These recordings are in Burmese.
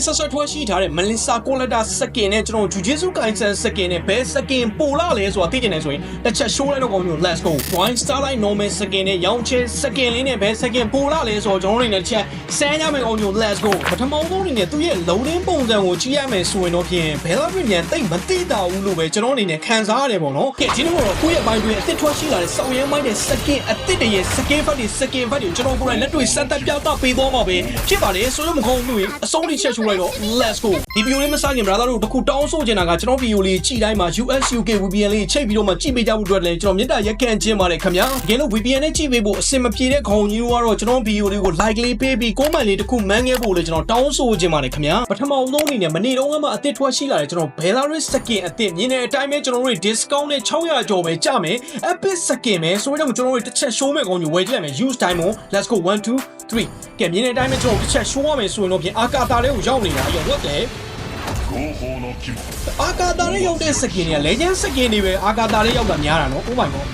င်းဆက်ဆက်ထွားရှိထားတဲ့မလင်စာကိုလက်တာစကင်နဲ့ကျွန်တော်ဂျူဂျေဆူကိုင်ဆန်စကင်နဲ့ဘယ်စကင်ပိုလာလဲဆိုတာသိကျင်နေဆိုရင်တစ်ချက် show လိုက်တော့ကောင်းမျိုး let's go wine starlight normal စကင်နဲ့ရောင်းချဲစကင်လေးနဲ့ဘယ်စကင်ပိုလာလဲဆိုတော့ကျွန်တော်တို့အနေနဲ့တစ်ချက်စမ်းရမယ်ကောင်းမျိုး let's go ပထမဆုံးအနေနဲ့သူ့ရဲ့ loading ပုံစံကိုကြည့်ရမယ်ဆိုရင်တော့ဖြင့်ဘယ်လောက်ပြန်တိတ်မသိတာဘူးလို့ပဲကျွန်တော်အနေနဲ့ခံစားရတယ်ပေါ့နော်ကဲဒီနေ့ကတော့ကိုယ့်ရဲ့ဘိုင်းတွင်အစ်စ်ထွက်ရှိလာတဲ့စောင်ရဲမိုင်းတဲ့စကင်အစ်စ်တည်းရဲ့စကင်ဖတ်တွေစကင်ဖတ်တွေကျွန်တော်ကိုယ်တိုင်လက်တွေ့စက်တက်ပြသပေးသွားမှာပဲဖြစ်ပါတယ်ဆိုတော့မကောင်းဘူးအဆုံးထိချက်ချိုးလိုက်တော့ let's go ဒီဗီဒီယိုလေးမစခင် brother တို့တခုတောင်းဆိုချင်တာကကျွန်တော်ဗီဒီယိုလေးကြည့်တိုင်းမှာ US UK VPN လေးချိန်ပြီးတော့မှကြည့်ပေးကြဖို့အတွက်လည်းကျွန်တော်မြတ်တာရက်ကန်ခြင်းပါတယ်ခင်ဗျာတကယ်လို့ VPN နဲ့ကြည့်ပေးဖို့အဆင်မပြေတဲ့ခေါင်းကြီးတို့ကတော့ကျွန်တော်ဗီဒီယိုလေးကို like လေးပေးပြီး comment လေးတစ်ခုမှန်းခဲ့ဖို့လည်းကျွန်တော်တောင်းဆိုချင်ပါတယ်ခင်ဗျာပထမဆုံးအနေနဲ့မနေ့တုန်းကမှအသစ်ထွက်ရှိလာတဲ့ကျွန်တော် Belarus skin အသစ်မြင်တဲ့အတိုင်းပဲကျွန်တော်တို့ discount နဲ့600ကျော်ပဲကြမယ် epic skin ပဲဆိုတော့ကျွန်တော်တို့တစ်ချက် show မဲ့ကောင်းကြီးဝယ်ကြည့်လိုက်မယ် use time on let's go 1 2 3ကဲမြင်တဲ့အတိုင်းပဲကျွန်တော်တစ်ချက် show ရမယ်ဆိုရင်တော့ပြင်အာကာတာလေးကိုရောက်ရောက်နေတာရောဟုတ်တယ်အာကာတာနဲ့ရောက်တဲ့စကင်တွေကလေညမ်းစကင်တွေပဲအာကာတာနဲ့ရောက်တာများတာနော် Oh my god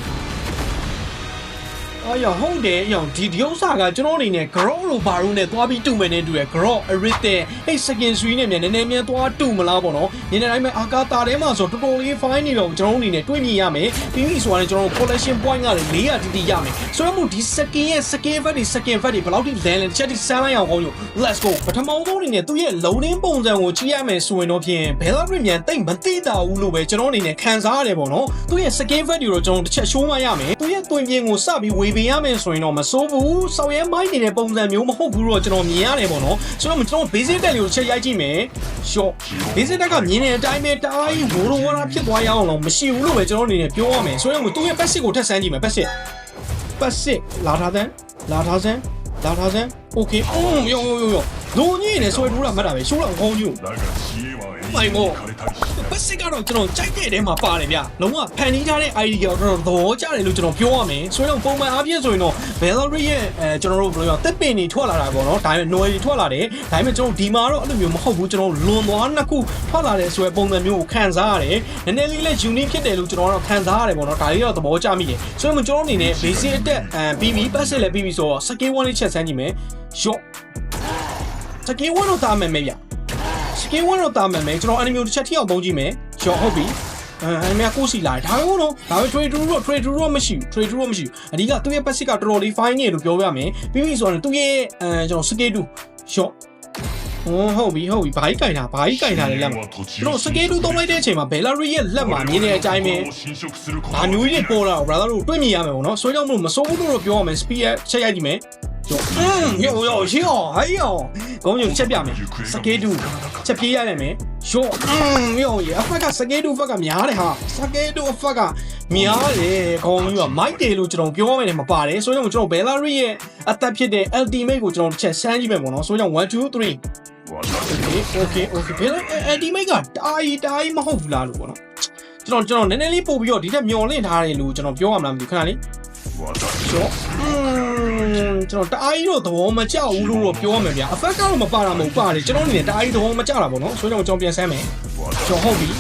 အော်ရဟုတ်တယ်ရောင်ဒီဒီဥစ္စာကကျွန်တော်အနေနဲ့ grow လို့ဘာလို့နဲ့သွားပြီးတူမယ်နဲ့တူတယ် grow arithmetic ဟဲ့ second suite နဲ့မြန်နည်းနည်းမြန်သွားတူမလားပေါ့နော်ညနေတိုင်းမှာအာကာတာထဲမှာဆိုတော်တော်လေး fine နေတော့ကျွန်တော်အနေနဲ့တွေးမြင်ရမယ်ပြီးပြီဆိုရင်ကျွန်တော် collection point ကလည်း400တိတိရမယ်ဆိုတော့မို့ဒီ second ရဲ့ second fat တွေ second fat တွေဘယ်လောက်ထိလန်လဲတစ်ချက်ထိစမ်းလိုက်အောင်ကောင်းယူ let's go ပထမဆုံးအနေနဲ့သူ့ရဲ့ loading ပုံစံကိုကြည့်ရမယ်ဆိုရင်တော့ဖြင့်ဘယ်လောက်မြန်တိတ်မသိတာဘူးလို့ပဲကျွန်တော်အနေနဲ့ခံစားရတယ်ပေါ့နော်သူ့ရဲ့ second fat တွေတော့ကျွန်တော်တစ်ချက် show မှရမယ်သူ့ရဲ့တွင်ပြင်ကိုစပြီးဝေပေးရမယ်ဆိုရင်တော့မစိုးဘူးစောက်ရဲမိုင်းနေတဲ့ပုံစံမျိုးမဟုတ်ဘူးတော့ကျွန်တော်မြင်ရတယ်ပေါ့နော်ဆိုတော့ကျွန်တော် basic တက်လေးကိုချက်ရိုက်ကြည့်မယ် short basic တက်ကမြင်တဲ့အတိုင်းပဲတားကြီးဝိုးဝါးဖြစ်သွားရအောင်တော့မရှိဘူးလို့ပဲကျွန်တော်အနေနဲ့ပြောရမယ်ဆိုတော့သူ့ရဲ့ passive ကိုထပ်ဆန်းကြည့်မယ် passive passive လာထားတဲ့လာထားစမ်းလာထားစမ်း okay အင်းယောယောယောယောလုံးကြီးနေဆွဲထိုးတာမှတ်တာပဲရှိုးတော့ခေါင်းကြီး ပိုင်မို့ပတ်စစ်ကတော့ကျွန်တော်ကြိုက်တဲ့ထဲမှာပါတယ်ဗျလုံးဝဖန်တီးထားတဲ့ idea ကိုတော့သဘောကျတယ်လို့ကျွန်တော်ပြောရမယ်ဆိုတော့ပုံမှန်အားဖြင့်ဆိုရင်တော့ Valerie ရဲ့အဲကျွန်တော်တို့ဘယ်လိုပြောတက်ပင်တွေထွက်လာတာပေါ့နော်ဒါပေမဲ့ Noel တွေထွက်လာတယ်ဒါပေမဲ့ကျွန်တော်ဒီမှာတော့အဲ့လိုမျိုးမဟုတ်ဘူးကျွန်တော်လွန်သွားနှစ်ခုထွက်လာတယ်ဆိုတဲ့ပုံစံမျိုးကိုခံစားရတယ်နည်းနည်းလေးလဲ unique ဖြစ်တယ်လို့ကျွန်တော်ကတော့ခံစားရတယ်ပေါ့နော်ဒါလေးတော့သဘောကျမိတယ်ဆိုတော့ကျွန်တော်အနေနဲ့ basic အတက်အဲပြီးပြီးပတ်စစ်လည်းပြီးပြီးဆိုတော့ skill 1လေးချက်ဆန်းကြည့်မယ်ရော့ skill 1တော့တာမယ်မယ်ဗျ skin ဝတ်တော့တာမှန်မယ်ကျွန်တော် enemy တစ်ချက်ထိအောင်သုံးကြည့်မယ်ကျော်ဟုတ်ပြီအဲအမေကိုစီလာဒါပေမဲ့တော့ဒါပေမဲ့ trade through တော့ trade through တော့မရှိဘူး trade through တော့မရှိဘူးအဓိကသူ့ရဲ့ passive ကတော်တော်လေး fine နေလို့ပြောရမယ်ပြီးပြီဆိုတော့သူ့ရဲ့အဲကျွန်တော် skill 2 shot ဟုတ်ပြီဟုတ်ပြီဘာကြီးကင်တာဘာကြီးကင်တာလဲလက်မှာကျွန်တော်စကေးတူသုံးလိုက်တဲ့အချိန်မှာဘယ်လာရီရဲ့လက်မှာမြင်နေတဲ့အချိန်မှာဘာမျိုးကြီးပေါ်လာတော့ brother တို့တွေ့မြင်ရမယ်ပေါ့နော်ဆွေးကြောင်းမလို့မစိုးဘူးလို့ပြောရမယ် speed ချက်ရိုက်ကြည့်မယ်ကျော်ဟင်းရောရောရှင်းအောင်ဟိုင်းအောင် ဂုံးယုံချက်ပြမယ်စကေးတူချက်ပြေးရတယ်မယ်ရုံးအင်းမျိုးရအဖက်ကစကေးတူဖက်ကများတယ်ဟာစကေးတူအဖက်ကများတယ်ဂုံးယုံကမိုက်တယ်လို့ကျွန်တော်ပြောမယ်နဲ့မပါတယ်ဆိုတော့ကျွန်တော်ဘယ်လာရီရဲ့အသက်ဖြစ်တဲ့ ultimate ကိုကျွန်တော်ချက်ဆန်းကြည့်မယ်ပေါ့နော်ဆိုတော့1 2 3 okay okay ဘယ်လိုအဒီမိတ်ကတာအီတာအီမဟုတ်ဘူးလားလို့ပေါ့နော်ကျွန်တော်ကျွန်တော်နည်းနည်းလေးပို့ပြီးတော့ဒီထက်မျောလင့်ထားတယ်လို့ကျွန်တော်ပြောရမလားမသိဘူးခဏလေးကျော် ကျွန်တော်တအားကြီးတော့သဘောမကျဘူးလို့တော့ပြောရမယ်ဗျာအဖက်ကတော့မပါတာမဟုတ်ပါတယ်ကျွန်တော်အနေနဲ့တအားကြီးသဘောမကျတာပေါ့နော်ဆိုတော့ကျွန်တော်ပြန်ဆမ်းမယ်ကျော်ဟုတ်ပြီ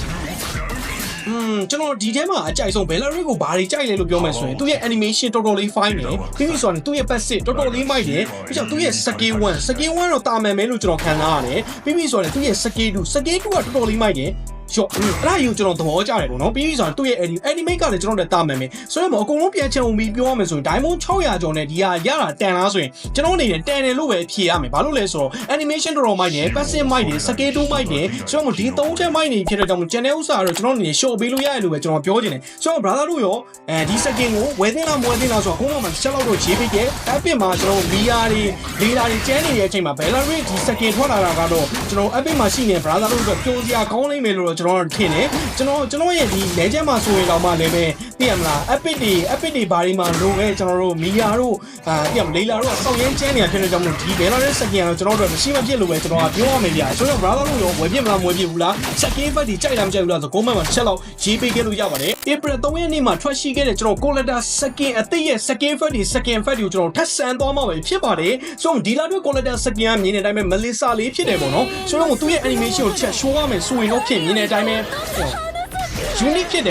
อืมကျွန်တော်ဒီထဲမှာအကြိုက်ဆုံး Bellary ကိုဘာတွေကြိုက်လဲလို့ပြောမယ်ဆိုရင်သူ့ရဲ့ animation တော်တော်လေး fine တယ်ပြီးပြီဆိုရင်သူ့ရဲ့ passive တော်တော်လေးမိုက်တယ်ပြီးတော့သူ့ရဲ့ scale 1 scale 1တော့တာမယ်မဲလို့ကျွန်တော်ခံစားရတယ်ပြီးပြီဆိုရင်သူ့ရဲ့ scale 2 scale 2ကတော်တော်လေးမိုက်တယ် ရှော့အဲ့ဒါယူကျွန်တော်သဘောကျတယ်ပေါ့နော်ပြီးပြီဆိုရင်သူ့ရဲ့ animate ကလည်းကျွန်တော်တို့တာမယ်မယ်ဆိုတော့အကုန်လုံးပြန်ချုံပြီးပြောရမယ်ဆိုရင် diamond 600ကျော်နဲ့ဒီဟာရတာတန်လားဆိုရင်ကျွန်တော်အနေနဲ့တန်တယ်လို့ပဲဖြေရမယ်ဘာလို့လဲဆိုတော့ animation တော်တော်မိုက်တယ် passive မိုက်တယ် scale 2မိုက်တယ်ဆိုတော့ဒီသုံးချက်မိုက်နေဖြစ်တဲ့ကြောင့် channel ဥစ္စာတော့ကျွန်တော်အနေနဲ့ show ပေးလို့ရတယ်လို့ပဲကျွန်တော်ပြောချင်တယ်ဆိုတော့ brother တို့ရောအဲဒီ second ကိုဝယ်သင့်လားမဝယ်သင့်လားဆိုတော့ခုမှမှတစ်ချက်လောက်တော့ရေးပေးခဲ့ epic မှာကျွန်တော် VR တွေ data တွေကျန်းနေတဲ့အချိန်မှာ Valorant ဒီ second ထွက်လာတာကတော့ကျွန်တော် epic မှာရှိနေ brother တို့အတွက်ကြိုးစရာကောင်းနိုင်မယ်လို့တော့ကျွန်တော်ထင်တယ်ကျွန်တော်ကျွန်တော်ရဲ့ဒီ legend မှာဆိုရင်တော့မှလည်းပဲသိရမလား epic တွေ epic တွေဘာတွေမှာလိုပဲကျွန်တော်တို့ Mia တို့အာသိရမလေးလာတို့စောက်ရမ်းကျန်းနေတာဖြစ်တဲ့ကြောင့်မို့ဒီ Valorant second ကတော့ကျွန်တော်တို့မရှိမဖြစ်လို့ပဲကျွန်တော်ကပြောရမယ်ဗျာဆိုတော့ brother တို့ရောဝယ်ပြစ်မလားမဝယ်ပြစ်ဘူးလား second fight ဒီကြိုက်လားမကြိုက်ဘူးလားဆို comment မှာတစ်ချက်လောက်ရေးပေးခဲ့လို့ရပါတယ် April 3ရက်နေ့မှာထွက်ရှိခဲ့တဲ့ကျွန်တော် Collector second အသစ်ရဲ့ second fight ဒီ second fight ကိုကျွန်တော်ထပ်ဆန်းသွားမှာပဲဖြစ်ပါတယ်ဆိုတော့ဒီလာတို့ Collector second ကမြင်တဲ့အတိုင်းပဲ Melissa လေးဖြစ်တယ်ပေါ့နော်ဆိုတော့သူ့ရဲ့ animation ကိုချက် show ရမယ်ဆိုရင်တော့ဖြစ်မြင်တဲ့အတိုင်းပဲ unique ဖြစ်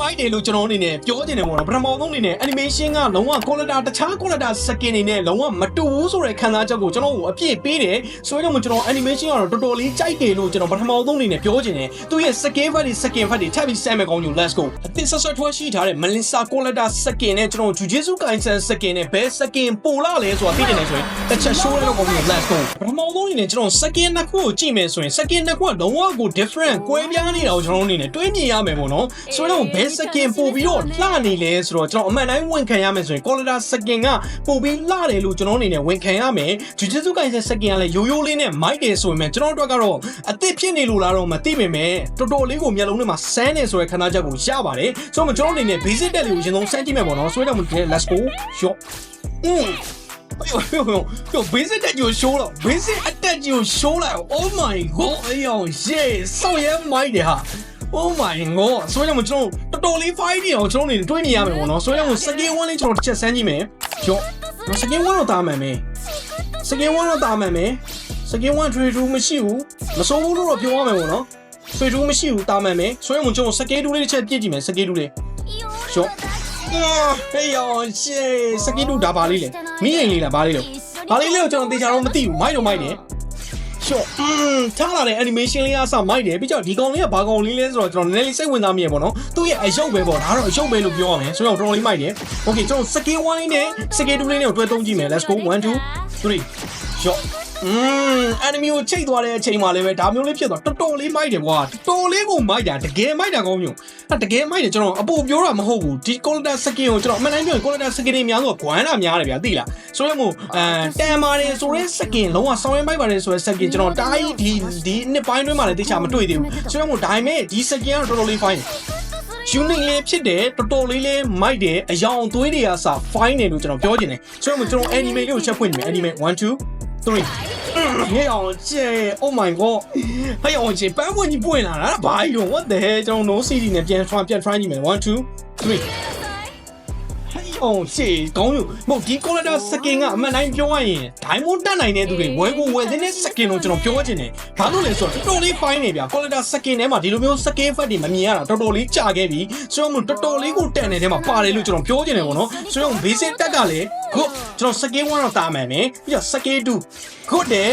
မိုက်တယ်လို့ကျွန်တော်အနေနဲ့ပြောချင်တယ်ပေါ့နော်ပထမဆုံးအနေနဲ့ animation ကလုံးဝ quality တခြား quality skin တွေနဲ့လုံးဝမတူဘူးဆိုတဲ့ခံစားချက်ကိုကျွန်တော်ကိုအပြည့်ပေးတယ်ဆိုတော့ကျွန်တော် animation ကတော့တော်တော်လေးကြိုက်တယ်လို့ကျွန်တော်ပထမဆုံးအနေနဲ့ပြောချင်တယ်သူရဲ့ skin fat တွေ skin fat တွေထပ်ပြီး set မဲ့ကောင်းอยู่ let's go အသစ်ဆက်ဆက်ထွားရှိထားတဲ့ Melissa quality skin နဲ့ကျွန်တော် Jujutsu Kaisen skin နဲ့ဘယ် skin ပိုလာလဲဆိုတာသိတယ်ဆိုရင်တစ်ချက် show ရတော့ကောင်းပြီ let's go ပထမဆုံးအနေနဲ့ကျွန်တော် skin နှစ်ခုကိုကြည့်မယ်ဆိုရင် skin နှစ်ခုကလုံးဝကို different ကွဲပြားနေတာကိုကျွန်တော်အနေနဲ့တွေးမြင်ရမယ်ပေါ့နော်ဆိုတော့ဘယ် skin ပို့ပြီးတော့လှနေလဲဆိုတော့ကျွန်တော်အမှန်တိုင်းဝန်ခံရမယ်ဆိုရင် quality skin ကပို့ပြီးလှတယ်လို့ကျွန်တော်အနေနဲ့ဝန်ခံရမယ် Jujutsu Kaisen skin ကလည်းရိုးရိုးလေးနဲ့မိုက်တယ်ဆိုရင်ကျွန်တော်တို့ကတော့အသစ်ဖြစ်နေလို့လားတော့မသိပေမဲ့တော်တော်လေးကိုမျက်လုံးထဲမှာစမ်းနေဆိုတဲ့ခဏချက်ကိုရပါတယ်ဆိုတော့ကျွန်တော်အနေနဲ့ basic တက်လေးကိုအရင်ဆုံးစမ်းကြည့်မယ်ပေါ့နော်ဆိုတော့ let's go shot อืม yo yo yo yo basic တက်ကြီးကို show တော့ basic အတက်ကြီးကို show လိုက် oh my god အေးအောင် yeah ဆောက်ရဲမိုက်တယ်ဟာ Oh my god ဆိုရင်ကျွန်တော် တော်တော်လေး fight နေအောင်ကျွန်တော်နေတွေးနေရမယ်ပေါ့နော်ဆိုရင်စကင်1လေးကျွန်တော်တစ်ချက်စမ်းကြည့်မယ်ကျော်စကင်1တော့တာမှန်မယ်စကင်1တော့တာမှန်မယ်စကင်1 trade 2မရှိဘူးမစိုးဘူးလို့တော့ပြောရမယ်ပေါ့နော် trade 2မရှိဘူးတာမှန်မယ်ဆိုရင်ကျွန်တော်စကင်2လေးတစ်ချက်ပြည့်ကြည့်မယ်စကင်2လေးကျော်အာဟေးယောရှေစကင်2ဒါပါလေးလေမိရင်လေးလားဘာလေးလို့ဘာလေးလို့ကျွန်တော်တေချာတော့မသိဘူးမိုက်တော့မိုက်တယ် ရှော့อืมထားလာတဲ့ animation လေးအစမိုက်တယ်ပြီးတော့ဒီကောင်လေးကဘာကောင်လေးလဲဆိုတော့ကျွန်တော်နည်းနည်းလေးစိတ်ဝင်စားမိရပေါ့နော်သူ့ရဲ့အယုတ်ပဲပေါ့ဒါကတော့အယုတ်ပဲလို့ပြောရမယ်ဆိုတော့တော်တော်လေးမိုက်တယ် okay ကျွန်တော် skin 1လေးနဲ့ skin 2လေးနဲ့ကိုတွဲသုံးကြည့်မယ် let's go 1 2 3ရှော့อืม enemy ကိုချိတ်သွားတဲ့အချိန်မှာလည်းပဲဒါမျိုးလေးဖြစ်သွားတော်တော်လေးမိုက်တယ်ကွာတော်တော်လေးကိုမိုက်တာတကယ်မိုက်တာကောင်းမျိုးအဲ တကယ်မိုက်တယ်ကျွန်တော်အပူပြောတာမဟုတ်ဘူးဒီ quality skin ကိုကျွန်တော်အမှန်တမ်းပြောရင် quality skin တွေများဆိုဂွမ်းတာများတယ်ဗျာသိလားဆိုတော့မို့အဲတန်ပါတယ်ဆိုတဲ့ skin လုံးဝဆောင်းရမ်းပိုက်ပါတယ်ဆိုတဲ့ skin ကျွန်တော်တားကြီးဒီဒီနှစ်ပိုင်းတွင်းမှာလည်းတိကျမတွေ့သေးဘူးဆိုတော့မို့ဒါပေမဲ့ဒီ skin ကတော့တော်တော်လေး fine ယူနစ်လေးဖြစ်တယ်တော်တော်လေးလေးမိုက်တယ်အယောင်သွေးတွေကစ fine တယ်လို့ကျွန်တော်ပြောချင်တယ်ဆိုတော့ကျွန်တော် anime လေးကိုချက်ဖွင့်နေမယ် anime 1 2 3 ဟေးအောင်ကျေ oh my god ဟေးအောင်ကျေပန်းပွင့်ကြီးပွင့်လာတာဘာကြီးရော what the hell ကျွန်တော် no cd နဲ့ပြန် try ပြ အောင်ရှေ့ကောင်းယူမဟုတ်ဒီ quality skin ကအမှန်တိုင်းပြောရရင် diamond တက်နိုင်တဲ့သူတွေဝယ်ကိုဝယ်တဲ့ skin ကိုကျွန်တော်ပြောချင်တယ်ဘာလို့လဲဆိုတော့တော်တော်လေး fine နေဗျာ quality skin ထဲမှာဒီလိုမျိုး skin effect တွေမမြင်ရတာတော်တော်လေးကြာခဲ့ပြီဆိုတော့တော်တော်လေးကိုတန်တဲ့ထဲမှာပါတယ်လို့ကျွန်တော်ပြောချင်တယ်ပေါ့နော်ဆိုတော့ basic တက်ကလည်း good ကျွန်တော် skin 1တော့တာမှန်မယ်ပြီးတော့ skin 2 good တယ်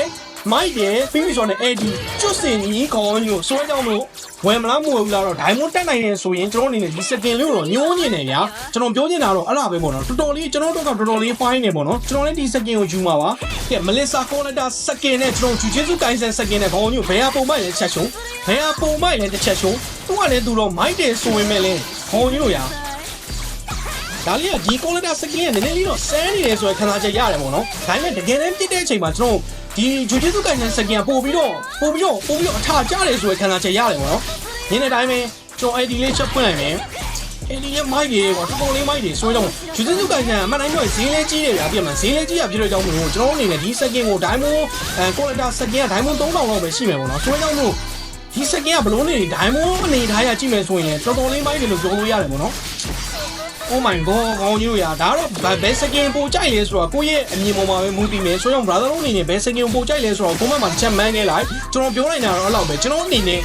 မိုက်တယ်ပြီးပြီဆိုတော့ AD ကျွတ်စင်ကြီးခေါင်းမျိုးဆွဲကြောင်းလို့ဝယ်မလားမဝယ်ဘူးလားတော့ diamond တက်နိုင်တယ်ဆိုရင်ကျွန်တော်အနေနဲ့ဒီ skin လေးကိုတော့ညှိုးညင်နေဗျာကျွန်တော်ပြောချင်တာတော့အဲ့ဒါပဲပေါ့နော်တော်တော်လေးကျွန်တော်တို့ကတော်တော်လေး fine နေပေါ့နော်ကျွန်တော်လည်းဒီ skin ကိုယူမှာပါကဲ Melissa Coletta skin နဲ့ကျွန်တော် Jujutsu Kaisen skin နဲ့ခေါင်းမျိုးဘယ်ဟာပုံမိုက်လဲတစ်ချက်ရှုံးဘယ်ဟာပုံမိုက်လဲတစ်ချက်ရှုံးသူကလည်းသူတော့မိုက်တယ်ဆိုရင်မဲ့လဲခေါင်းမျိုးရာဒါလေးကဒီ quality skin ကနည်းနည်းလေးတော့စမ်းနေတယ်ဆိုရယ်ခံစားချက်ရတယ်ပေါ့နော်ဒါပေမဲ့တကယ်တမ်းပြစ်တဲ့အချိန်မှာကျွန်တော် ဒီ Jujutsu Kaisen skin ကပို့ပြီးတော့ပို့ပြီးတော့ပို့ပြီးတော့အထာကျတယ်ဆိုရယ်ခံစားချက်ရတယ်ပေါ့နော်နင်းတဲ့အတိုင်းပဲကျွန်တော် ID လေးချက်ဖွင့်လိုက်မယ်အဲ့ဒီမိုက်ကြီးကွာတော်တော်လေးမိုက်ကြီးဆွဲတော့ဂျူးစုကန်ကန်အမှန်တိုင်းပြောရင်ဈေးလဲကြီးတယ်ဗျာပြမဈေးလဲကြီးရဖြစ်တဲ့ကြောင့်မလို့ကျွန်တော်တို့အနေနဲ့ဒီစက်ကင်ကိုဒိုင်းမွန်အဲကိုလတာစက်ကင်ကဒိုင်းမွန်3000လောက်ပဲရှိမယ်ပေါ့နော်ဆွဲကြောင့်လို့ဒီစက်ကင်ကဘလုံးနေဒိုင်းမွန်အနေထားရကြည့်မယ်ဆိုရင်တော်တော်လေးမိုက်တယ်လို့ပြောလို့ရတယ်ပေါ့နော် Oh my god ကောင်းကြီးတို့ရာဒါတော့ဘယ်စကင်ပိုကြိုက်လဲဆိုတော့ကိုယ့်ရဲ့အမြင်ပေါ်မှာပဲမူတည်မယ်ဆိုတော့ brother တို့အနေနဲ့ဘယ်စကင်ပိုကြိုက်လဲဆိုတော့ကိုယ့်ဘက်မှာချက်မှန်းနေလိုက်ကျွန်တော်ပြောနိုင်တာတော့အဲ့လောက်ပဲကျွန်တော်အနေနဲ့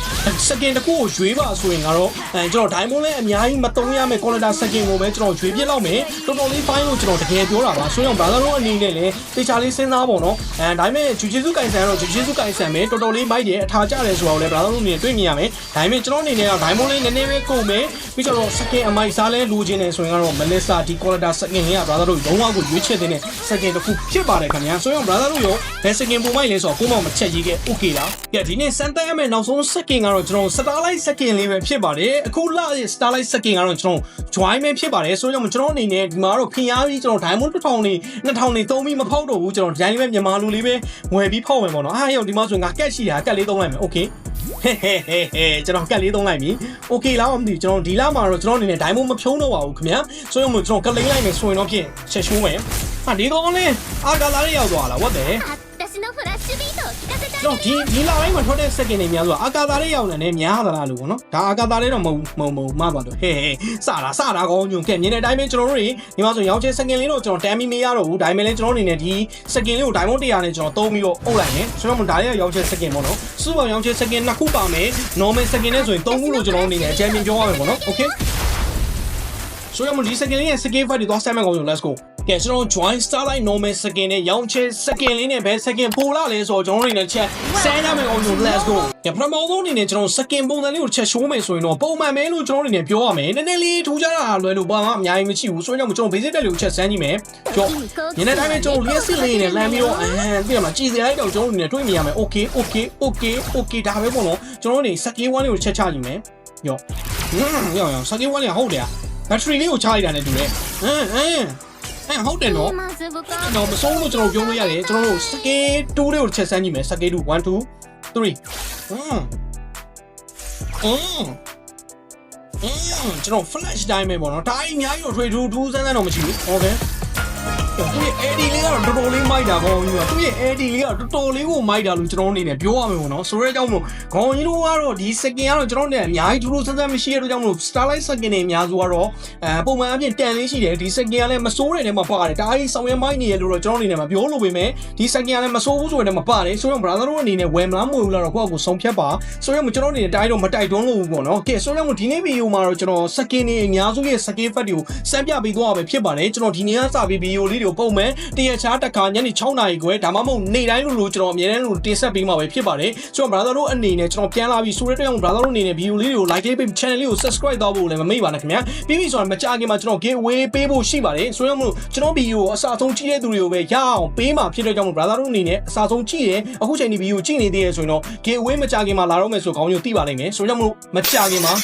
စကင်တစ်ခုကိုရွေးပါဆိုရင်ကတော့အဲကျွန်တော် diamond လဲအများကြီးမသုံးရမယ့် quality စကင်ကိုပဲကျွန်တော်ရွေးပြစ်လောက်မယ်တော်တော်လေး fine လို့ကျွန်တော်တကယ်ပြောတာပါဆိုတော့ brother တို့အနေနဲ့လည်းတေချာလေးစဉ်းစားပေါ့နော်အဲဒါပေမဲ့ jujitsu kaisen ကတော့ jujitsu kaisen ပဲတော်တော်လေးမိုက်တယ်အထာကျတယ်ဆိုတော့လည်း brother တို့အနေနဲ့တွေ့မြင်ရမယ်ဒါပေမဲ့ကျွန်တော်အနေနဲ့က diamond လေးနည်းနည်းပဲကုန်မယ်ပြီးတော့စကင်အမိုက်စားလဲလိုချင်တယ်ဆိုရင်ကတော့ melissa ဒီ quality စကင်လေးက brother တို့လုံးဝကိုရွေးချယ်တဲ့စကင်တစ်ခုဖြစ်ပါတယ်ခင်ဗျာဆိုတော့ brother တို့ရောဘယ်စကင်ပုံမိုက်လဲဆိုတော့ကိုမောင်မချက်ရေးခဲ့ okay လားကဲဒီနေ့စမ်းသပ်ရမယ့်နောက်ဆုံးစကင်ကတော့ကျွန်တော် starlight စကင်လေးပဲဖြစ်ပါတယ်အခုလာရဲ့ starlight စကင်ကတော့ကျွန်တော် join ပဲဖြစ်ပါတယ်ဆိုတော့ကျွန်တော်အနေနဲ့ဒီမှာတော့ခင်ရားပြီးကျွန်တော် diamond 1000နေ2000နေသုံးပြီးမဖောက်တော့ဘူးကျွန်တော် diamond ပဲမြန်မာလူလေးပဲဝယ်ပြီးဖောက်မယ်ပေါ့နော်အားရောဒီမှာဆိုငါကက်ရှိတာကက်လေးသုံးလိုက်မယ် okay ဟဲဟဲဟဲဟဲကျွန်တော်ကက်လေးသုံးလိုက်ပြီ။ Okay လားမသိဘူးကျွန်တော်ဒီလမှာတော့ကျွန်တော်အနေနဲ့ diamond မဖြုံးတော့ပါဘူးခင်ဗျာ။ဆိုရင်မို့ကျွန်တော်ကလိမ့်လိုက်မယ်ဆိုရင်တော့ဖြင့်ချက်ရှိုးမယ်။ဟာဒီကောင်လေးအာကာလာလေးရောက်သွားလား what the 私の တော်ဒီဒီလာတိုင်းမှာထွက်တဲ့ second တွေများဆိုအာကာသာလေးရောက်နေတယ်များသလားလို့ပေါ့နော်ဒါအာကာသာလေးတော့မဟုတ်မဟုတ်မဟုတ်မှသွားတော့ဟဲဟဲစတာစတာကောင်းညွန်ကဲမြင်တဲ့အတိုင်းပဲကျွန်တော်တို့တွေဒီမှာဆိုရောင်းချဲ second လေးတော့ကျွန်တော်တမ်းပြီးမရတော့ဘူးဒါပေမဲ့လည်းကျွန်တော်အနေနဲ့ဒီ second လေးကို diamond 100နဲ့ကျွန်တော်သုံးပြီးတော့အုပ်လိုက်မယ်ဆိုတော့ဒါလေးကရောင်းချဲ second ပေါ့နော်စုပေါင်းရောင်းချဲ second နှစ်ခုပါမယ် normal second နဲ့ဆိုရင်3ခုလို့ကျွန်တော်အနေနဲ့အကြမ်းမြင်ပြောရမယ်ပေါ့နော် okay ဆိုတော့မဒီ second လေးရဲ့ second fight တွေသွားဆက်မဲ့ကောင်ဆို let's go ကဲကျွန်တော် join starlight normal second နဲ့ရောင်းချဲ second လေးနဲ့ဘယ် second ပိုလာလဲဆိုတော့ကျွန်တော်တို့အနေနဲ့ချက်ဆဲရမယ်ကောင်ဆို let's go ကဲပထမဆုံးအနေနဲ့ကျွန်တော် second ပုံစံလေးကိုချက် show မယ်ဆိုရင်တော့ပုံမှန်ပဲလို့ကျွန်တော်အနေနဲ့ပြောရမယ်နည်းနည်းလေးထူးခြားတာလွယ်လို့ဘာမှအများကြီးမရှိဘူးဆိုတော့ကျွန်တော် basic တက်လေးကိုချက်စမ်းကြည့်မယ်ကြောညနေတိုင်းပဲကျွန်တော်လျှက်စစ်လေးနဲ့လမ်းပြီးတော့အဲပြမှာကြည်စရာလိုက်တော့ကျွန်တော်အနေနဲ့တွေးမိရမယ် okay okay okay okay ဒါပဲပေါ့နော်ကျွန်တော်အနေနဲ့ second one လေးကိုချက်ချကြည့်မယ်ရောဟင်းရောရော second one လေးဟုတ်တယ် battery လေးကိုချလိုက်တာနဲ့တူတယ်ဟမ်ဟမ် အဲဟုတ်တယ်နော်ကျွန်တော်မဆုံးလို့ကျွန်တော်ပြောလို့ရတယ်ကျွန်တော်တို့ scale 2တွေကိုတစ်ချက်ဆန်းကြည့်မယ် scale 2 1 2 3อืมอืมอืมကျွန်တော် flash တိုင်းပဲပေါ့နော်ဒါအများကြီးတော့ထွေထူးထူးဆန်းဆန်းတော့မရှိဘူးဟုတ်ကဲ့ သူရဲ့ AD လေးကတော့တော်တော်လေးမိုက်တာကောင်းကြီးကသူရဲ့ AD လေးကတော်တော်လေးကိုမိုက်တာလို့ကျွန်တော်အနေနဲ့ပြောရမယ်ပေါ့နော်ဆိုရဲကြောင့်မလို့ခေါင်းကြီးတို့ကတော့ဒီ second ကတော့ကျွန်တော်အနေနဲ့အများကြီးထူးထူးဆန်းဆန်းမရှိရတဲ့ကြောင့်မလို့ starlight second တွေအများစုကတော့အဲပုံမှန်အပြင်တန်လေးရှိတယ်ဒီ second ကလည်းမစိုးတဲ့ထဲမှာပါတယ်ဒါကြီးဆောင်ရမိုက်နေရလို့တော့ကျွန်တော်အနေနဲ့မပြောလို့ပေမဲ့ဒီ second ကလည်းမစိုးဘူးဆိုရင်လည်းမပါတယ်ဆိုတော့ brother တို့အနေနဲ့ဝယ်မလားမဝယ်ဘူးလားတော့ကိုယ့်အကိုဆုံးဖြတ်ပါဆိုတော့ကျွန်တော်အနေနဲ့တိုင်းတော့မတိုက်တွန်းလို့ဘူးပေါ့နော်ကဲဆိုတော့ဒီနေ့ဗီဒီယိုမှာတော့ကျွန်တော် second တွေအများစုရဲ့ second fat တွေကိုစမ်းပြပေးသွားရမယ်ဖြစ်ပါတယ်ကျွန်တော်ဒီနေ့ကစပြီးဗီဒီယိုလေးတွေကိုပုံမှန်တရက်ချားတစ်ခါညနေ6နာရီခွဲဒါမှမဟုတ်နေ့တိုင်းလို့လို့ကျွန်တော်အများတန်းလို့တင်ဆက်ပေးမှာပဲဖြစ်ပါတယ်ဆိုတော့ brother တို့အနေနဲ့ကျွန်တော်ပြန်လာပြီးဆိုတဲ့အတွက်ကြောင့် brother တို့အနေနဲ့ဗီဒီယိုလေးတွေကို like လေးပေး channel လေးကို subscribe တော့ဖို့လည်းမမေ့ပါနဲ့ခင်ဗျာပြီးပြီဆိုတော့မကြခင်မှာကျွန်တော် giveaway ပေးဖို့ရှိပါတယ်ဆိုတော့မလို့ကျွန်တော်ဗီဒီယိုအစားဆုံးကြည့်တဲ့သူတွေကိုပဲရအောင်ပေးမှာဖြစ်တဲ့ကြောင့် brother တို့အနေနဲ့အစားဆုံးကြည့်ရင်အခုချိန်ဒီဗီဒီယိုကြည့်နေသေးရဆိုရင်တော့ giveaway မကြခင်မှာလာတော့မယ်ဆိုခေါင်းညိုသိပါလိမ့်မယ်ဆိုတော့မလို့မကြခင်မှာ